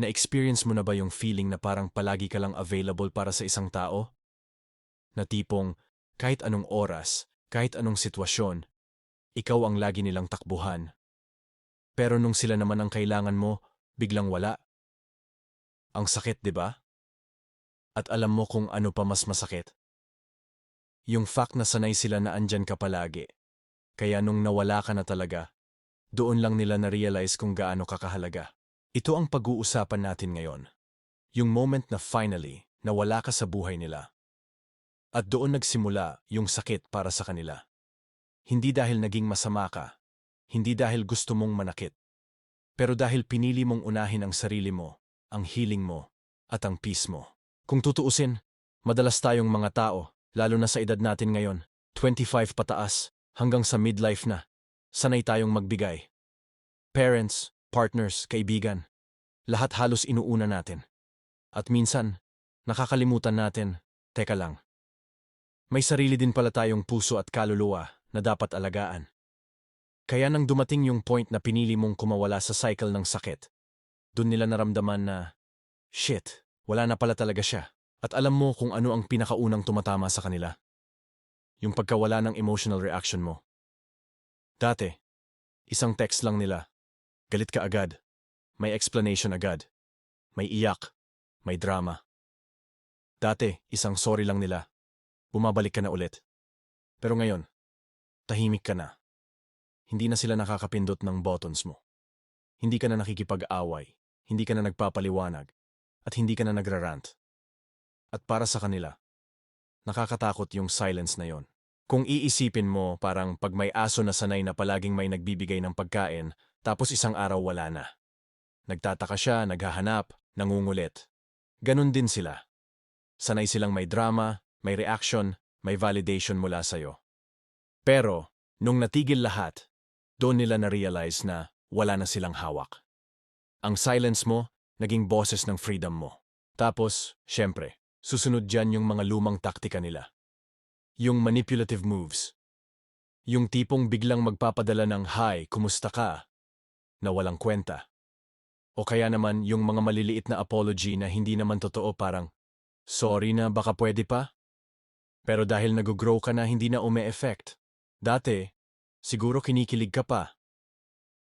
Na-experience mo na ba yung feeling na parang palagi ka lang available para sa isang tao? Na tipong, kahit anong oras, kahit anong sitwasyon, ikaw ang lagi nilang takbuhan. Pero nung sila naman ang kailangan mo, biglang wala. Ang sakit, di ba? At alam mo kung ano pa mas masakit. Yung fact na sanay sila na andyan ka palagi. Kaya nung nawala ka na talaga, doon lang nila na-realize kung gaano kakahalaga. Ito ang pag-uusapan natin ngayon. Yung moment na finally, nawala ka sa buhay nila. At doon nagsimula yung sakit para sa kanila. Hindi dahil naging masama ka, hindi dahil gusto mong manakit, pero dahil pinili mong unahin ang sarili mo, ang healing mo, at ang peace mo. Kung tutuusin, madalas tayong mga tao, lalo na sa edad natin ngayon, 25 pataas, hanggang sa midlife na, sanay tayong magbigay. Parents, partners, kaibigan, lahat halos inuuna natin. At minsan, nakakalimutan natin, teka lang. May sarili din pala tayong puso at kaluluwa na dapat alagaan. Kaya nang dumating yung point na pinili mong kumawala sa cycle ng sakit, dun nila naramdaman na, shit, wala na pala talaga siya. At alam mo kung ano ang pinakaunang tumatama sa kanila. Yung pagkawala ng emotional reaction mo. Dati, isang text lang nila. Galit ka agad. May explanation agad. May iyak. May drama. Dati, isang sorry lang nila. Bumabalik ka na ulit. Pero ngayon, tahimik ka na. Hindi na sila nakakapindot ng buttons mo. Hindi ka na nakikipag-away. Hindi ka na nagpapaliwanag. At hindi ka na nagrarant. At para sa kanila, nakakatakot yung silence na yon. Kung iisipin mo parang pag may aso na sanay na palaging may nagbibigay ng pagkain, tapos isang araw wala na. Nagtataka siya, naghahanap, nangungulit. Ganon din sila. Sanay silang may drama, may reaction, may validation mula sa'yo. Pero, nung natigil lahat, doon nila na-realize na wala na silang hawak. Ang silence mo, naging boses ng freedom mo. Tapos, syempre, Susunod dyan yung mga lumang taktika nila. Yung manipulative moves. Yung tipong biglang magpapadala ng hi, kumusta ka? Na walang kwenta. O kaya naman yung mga maliliit na apology na hindi naman totoo parang, sorry na baka pwede pa? Pero dahil nag-grow ka na hindi na ume-effect. Dati, siguro kinikilig ka pa.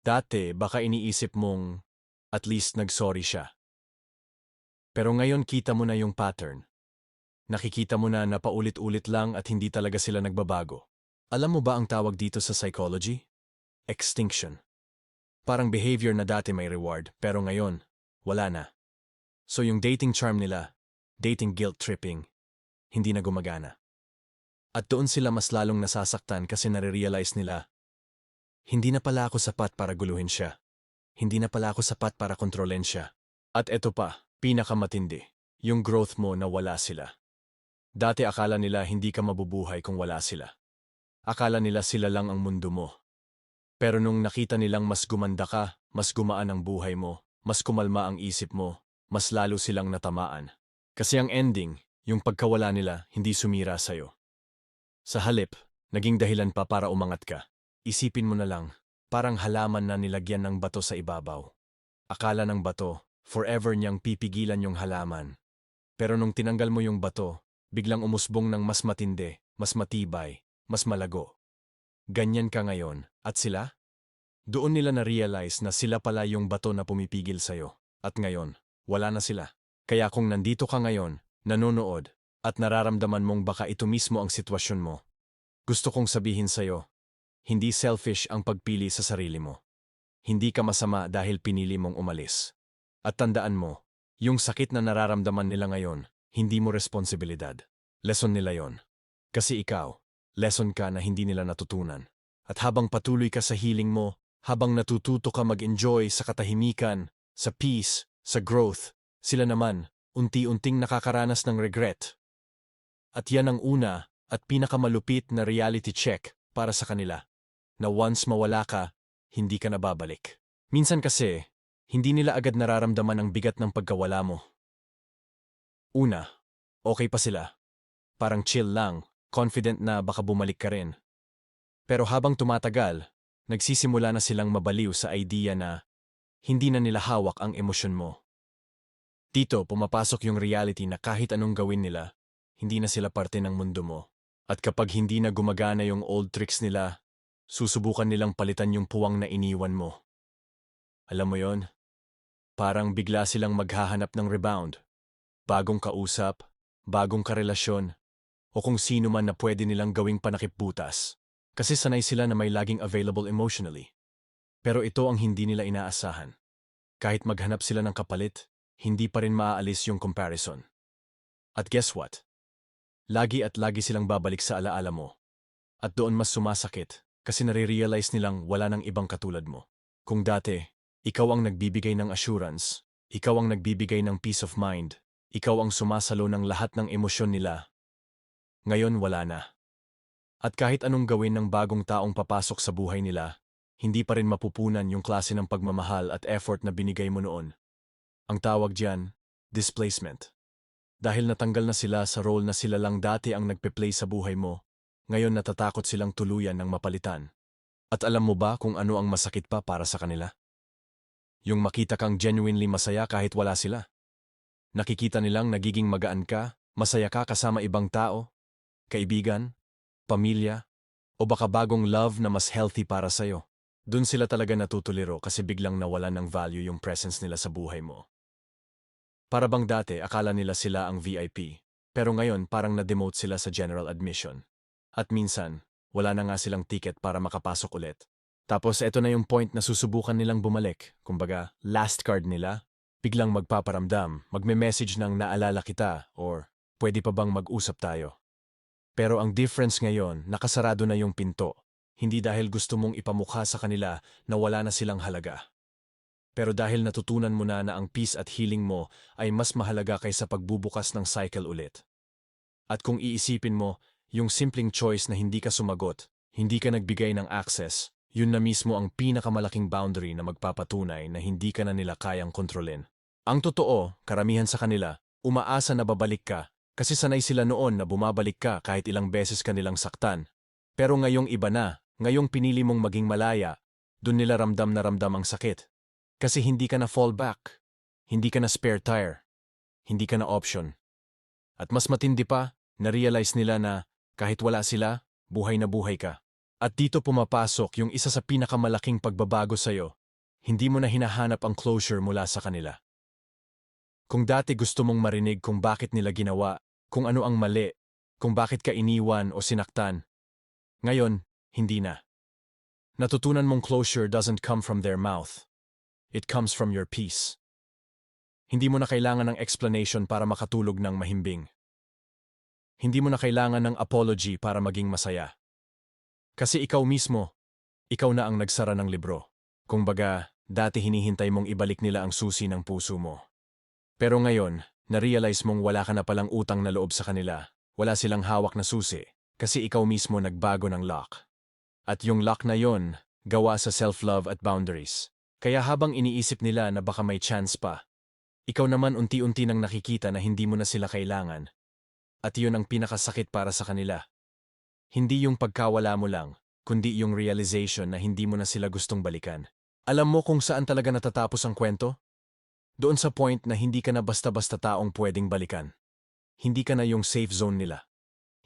Dati, baka iniisip mong, at least nag-sorry siya. Pero ngayon kita mo na yung pattern. Nakikita mo na napaulit-ulit lang at hindi talaga sila nagbabago. Alam mo ba ang tawag dito sa psychology? Extinction. Parang behavior na dati may reward, pero ngayon, wala na. So yung dating charm nila, dating guilt tripping, hindi na gumagana. At doon sila mas lalong nasasaktan kasi nare-realize nila, hindi na pala ako sapat para guluhin siya. Hindi na pala ako sapat para kontrolin siya. At eto pa, Pinakamatindi, yung growth mo na wala sila. Dati akala nila hindi ka mabubuhay kung wala sila. Akala nila sila lang ang mundo mo. Pero nung nakita nilang mas gumanda ka, mas gumaan ang buhay mo, mas kumalma ang isip mo, mas lalo silang natamaan. Kasi ang ending, yung pagkawala nila, hindi sumira sa'yo. Sa halip, naging dahilan pa para umangat ka. Isipin mo na lang, parang halaman na nilagyan ng bato sa ibabaw. Akala ng bato, forever niyang pipigilan yung halaman. Pero nung tinanggal mo yung bato, biglang umusbong ng mas matindi, mas matibay, mas malago. Ganyan ka ngayon, at sila? Doon nila na-realize na sila pala yung bato na pumipigil sa'yo. At ngayon, wala na sila. Kaya kung nandito ka ngayon, nanonood, at nararamdaman mong baka ito mismo ang sitwasyon mo, gusto kong sabihin sa'yo, hindi selfish ang pagpili sa sarili mo. Hindi ka masama dahil pinili mong umalis. At tandaan mo, yung sakit na nararamdaman nila ngayon, hindi mo responsibilidad. Lesson nila yon. Kasi ikaw, lesson ka na hindi nila natutunan. At habang patuloy ka sa healing mo, habang natututo ka mag-enjoy sa katahimikan, sa peace, sa growth, sila naman, unti-unting nakakaranas ng regret. At yan ang una at pinakamalupit na reality check para sa kanila, na once mawala ka, hindi ka nababalik. Minsan kasi, hindi nila agad nararamdaman ang bigat ng pagkawala mo. Una, okay pa sila. Parang chill lang, confident na baka bumalik ka rin. Pero habang tumatagal, nagsisimula na silang mabaliw sa idea na hindi na nila hawak ang emosyon mo. Dito, pumapasok yung reality na kahit anong gawin nila, hindi na sila parte ng mundo mo. At kapag hindi na gumagana yung old tricks nila, susubukan nilang palitan yung puwang na iniwan mo. Alam mo yon? Parang bigla silang maghahanap ng rebound. Bagong kausap, bagong karelasyon, o kung sino man na pwede nilang gawing panakipbutas. Kasi sanay sila na may laging available emotionally. Pero ito ang hindi nila inaasahan. Kahit maghanap sila ng kapalit, hindi pa rin maaalis yung comparison. At guess what? Lagi at lagi silang babalik sa alaala mo. At doon mas sumasakit kasi nare-realize nilang wala nang ibang katulad mo. Kung dati, ikaw ang nagbibigay ng assurance, ikaw ang nagbibigay ng peace of mind, ikaw ang sumasalo ng lahat ng emosyon nila. Ngayon wala na. At kahit anong gawin ng bagong taong papasok sa buhay nila, hindi pa rin mapupunan yung klase ng pagmamahal at effort na binigay mo noon. Ang tawag diyan, displacement. Dahil natanggal na sila sa role na sila lang dati ang nagpe-play sa buhay mo, ngayon natatakot silang tuluyan ng mapalitan. At alam mo ba kung ano ang masakit pa para sa kanila? Yung makita kang genuinely masaya kahit wala sila. Nakikita nilang nagiging magaan ka, masaya ka kasama ibang tao, kaibigan, pamilya, o baka bagong love na mas healthy para sa'yo. Doon sila talaga natutuliro kasi biglang nawala ng value yung presence nila sa buhay mo. Para bang dati akala nila sila ang VIP, pero ngayon parang na-demote sila sa general admission. At minsan, wala na nga silang ticket para makapasok ulit. Tapos eto na yung point na susubukan nilang bumalik, kumbaga last card nila, biglang magpaparamdam, magme-message ng naalala kita or pwede pa bang mag-usap tayo. Pero ang difference ngayon, nakasarado na yung pinto, hindi dahil gusto mong ipamukha sa kanila na wala na silang halaga. Pero dahil natutunan mo na na ang peace at healing mo ay mas mahalaga kaysa pagbubukas ng cycle ulit. At kung iisipin mo, yung simpleng choice na hindi ka sumagot, hindi ka nagbigay ng access, yun na mismo ang pinakamalaking boundary na magpapatunay na hindi ka na nila kayang kontrolin. Ang totoo, karamihan sa kanila, umaasa na babalik ka kasi sanay sila noon na bumabalik ka kahit ilang beses ka nilang saktan. Pero ngayong iba na, ngayong pinili mong maging malaya, dun nila ramdam na ramdam ang sakit. Kasi hindi ka na fallback. Hindi ka na spare tire. Hindi ka na option. At mas matindi pa, na-realize nila na kahit wala sila, buhay na buhay ka. At dito pumapasok yung isa sa pinakamalaking pagbabago sa'yo. Hindi mo na hinahanap ang closure mula sa kanila. Kung dati gusto mong marinig kung bakit nila ginawa, kung ano ang mali, kung bakit ka iniwan o sinaktan, ngayon, hindi na. Natutunan mong closure doesn't come from their mouth. It comes from your peace. Hindi mo na kailangan ng explanation para makatulog ng mahimbing. Hindi mo na kailangan ng apology para maging masaya. Kasi ikaw mismo, ikaw na ang nagsara ng libro. Kung baga, dati hinihintay mong ibalik nila ang susi ng puso mo. Pero ngayon, na-realize mong wala ka na palang utang na loob sa kanila. Wala silang hawak na susi, kasi ikaw mismo nagbago ng lock. At yung lock na yon, gawa sa self-love at boundaries. Kaya habang iniisip nila na baka may chance pa, ikaw naman unti-unti nang nakikita na hindi mo na sila kailangan. At iyon ang pinakasakit para sa kanila. Hindi yung pagkawala mo lang, kundi yung realization na hindi mo na sila gustong balikan. Alam mo kung saan talaga natatapos ang kwento? Doon sa point na hindi ka na basta-basta taong pwedeng balikan. Hindi ka na yung safe zone nila.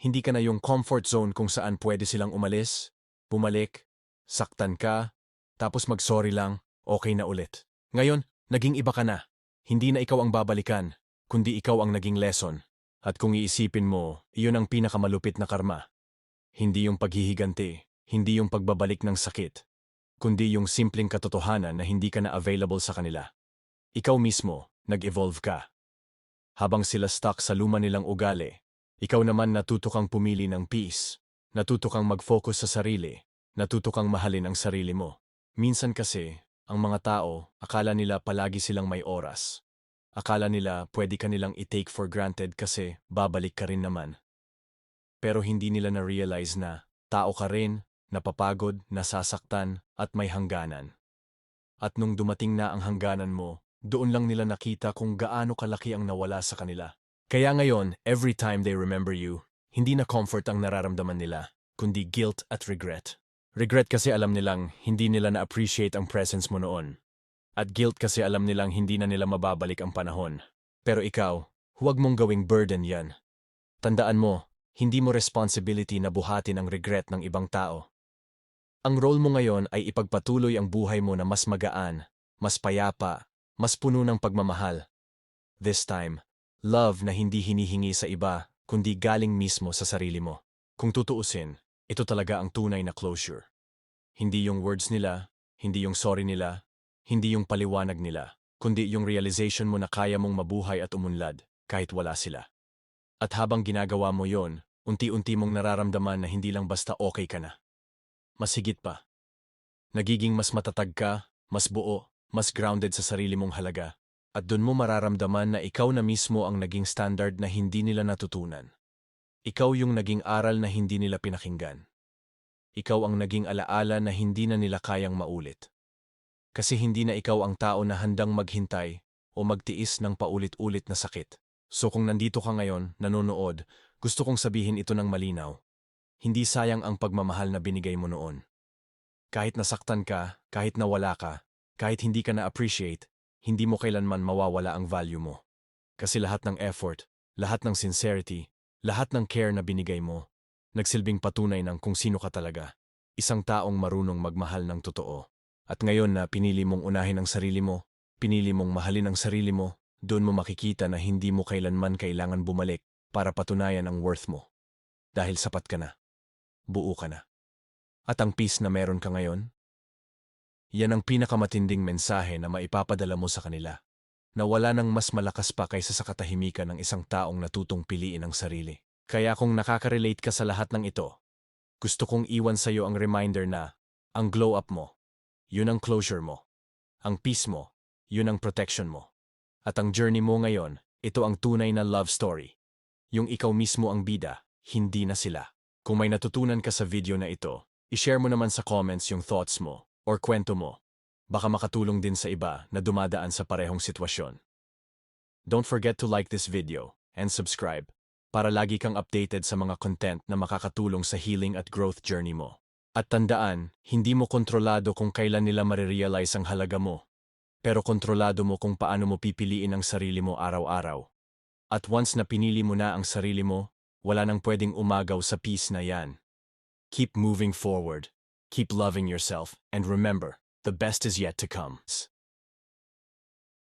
Hindi ka na yung comfort zone kung saan pwede silang umalis, bumalik, saktan ka, tapos mag-sorry lang, okay na ulit. Ngayon, naging iba ka na. Hindi na ikaw ang babalikan, kundi ikaw ang naging lesson. At kung iisipin mo, iyon ang pinakamalupit na karma. Hindi yung paghihiganti, hindi yung pagbabalik ng sakit, kundi yung simpleng katotohanan na hindi ka na available sa kanila. Ikaw mismo, nag-evolve ka. Habang sila stuck sa luma nilang ugali, ikaw naman natuto kang pumili ng peace, natuto kang mag-focus sa sarili, natuto kang mahalin ang sarili mo. Minsan kasi, ang mga tao, akala nila palagi silang may oras. Akala nila pwede ka nilang i-take for granted kasi babalik ka rin naman. Pero hindi nila na-realize na tao ka rin, napapagod, nasasaktan, at may hangganan. At nung dumating na ang hangganan mo, doon lang nila nakita kung gaano kalaki ang nawala sa kanila. Kaya ngayon, every time they remember you, hindi na comfort ang nararamdaman nila, kundi guilt at regret. Regret kasi alam nilang hindi nila na-appreciate ang presence mo noon. At guilt kasi alam nilang hindi na nila mababalik ang panahon. Pero ikaw, huwag mong gawing burden yan. Tandaan mo, hindi mo responsibility na buhatin ang regret ng ibang tao. Ang role mo ngayon ay ipagpatuloy ang buhay mo na mas magaan, mas payapa, mas puno ng pagmamahal. This time, love na hindi hinihingi sa iba, kundi galing mismo sa sarili mo. Kung tutuusin, ito talaga ang tunay na closure. Hindi yung words nila, hindi yung sorry nila, hindi yung paliwanag nila, kundi yung realization mo na kaya mong mabuhay at umunlad kahit wala sila. At habang ginagawa mo yon, unti-unti mong nararamdaman na hindi lang basta okay ka na. Mas higit pa. Nagiging mas matatag ka, mas buo, mas grounded sa sarili mong halaga. At dun mo mararamdaman na ikaw na mismo ang naging standard na hindi nila natutunan. Ikaw yung naging aral na hindi nila pinakinggan. Ikaw ang naging alaala na hindi na nila kayang maulit. Kasi hindi na ikaw ang tao na handang maghintay o magtiis ng paulit-ulit na sakit. So kung nandito ka ngayon, nanonood, gusto kong sabihin ito ng malinaw. Hindi sayang ang pagmamahal na binigay mo noon. Kahit nasaktan ka, kahit nawala ka, kahit hindi ka na-appreciate, hindi mo kailanman mawawala ang value mo. Kasi lahat ng effort, lahat ng sincerity, lahat ng care na binigay mo, nagsilbing patunay ng kung sino ka talaga. Isang taong marunong magmahal ng totoo. At ngayon na pinili mong unahin ang sarili mo, pinili mong mahalin ang sarili mo, doon mo makikita na hindi mo kailanman kailangan bumalik para patunayan ang worth mo. Dahil sapat ka na. Buo ka na. At ang peace na meron ka ngayon, yan ang pinakamatinding mensahe na maipapadala mo sa kanila. Na wala nang mas malakas pa kaysa sa katahimikan ng isang taong natutong piliin ang sarili. Kaya kung nakaka-relate ka sa lahat ng ito, gusto kong iwan sa iyo ang reminder na ang glow up mo, yun ang closure mo. Ang peace mo, yun ang protection mo. At ang journey mo ngayon, ito ang tunay na love story. Yung ikaw mismo ang bida, hindi na sila. Kung may natutunan ka sa video na ito, i-share mo naman sa comments yung thoughts mo or kwento mo. Baka makatulong din sa iba na dumadaan sa parehong sitwasyon. Don't forget to like this video and subscribe para lagi kang updated sa mga content na makakatulong sa healing at growth journey mo. At tandaan, hindi mo kontrolado kung kailan nila marirealize ang halaga mo. Pero kontrolado mo kung paano mo pipiliin ang sarili mo araw-araw. At once na pinili mo na ang sarili mo, wala nang pwedeng umagaw sa peace na yan. Keep moving forward. Keep loving yourself, and remember, the best is yet to come.